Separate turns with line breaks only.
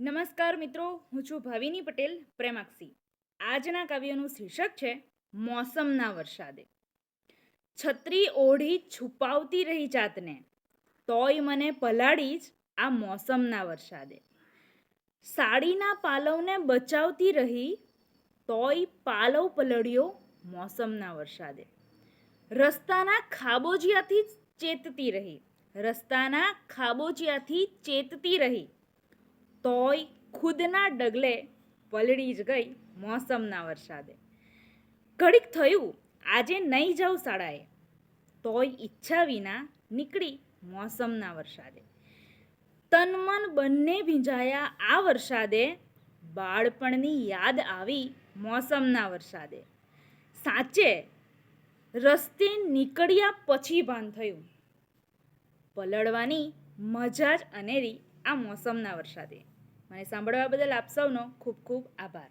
નમસ્કાર મિત્રો, હું છું ભાવિની પટેલ, પ્રેમાક્ષી. આજના કાવ્યનું શીર્ષક છે, મોસમના વરસાદે. છત્રી ઓઢી છુપાવતી રહી જાતને, તોય મને પલાળી જ આ મોસમના વરસાદે. સાડીના પાલવને બચાવતી રહી, તોય પાલવ પલળ્યો મોસમના વરસાદે. રસ્તાના ખાબોજિયાથી ચેતતી રહી, રસ્તાના ખાબોજિયાથી ચેતતી રહી તોય ખુદના ડગલે પલળી જ ગઈ મોસમના વરસાદે. ઘડીક થયું, આજે નહીં જાઉં શાળાએ. તોય ઈચ્છા વિના નીકળી મોસમના વરસાદે. તનમન બંને ભીંજાયા આ વરસાદે, બાળપણની યાદ આવી મોસમના વરસાદે. સાચે રસ્તે નીકળ્યા પછી ભાન થયું. પલળવાની મજા જ અનેરી આ મોસમના વરસાદે. મને સાંભળવા બદલ આપ સૌનો ખૂબ ખૂબ આભાર.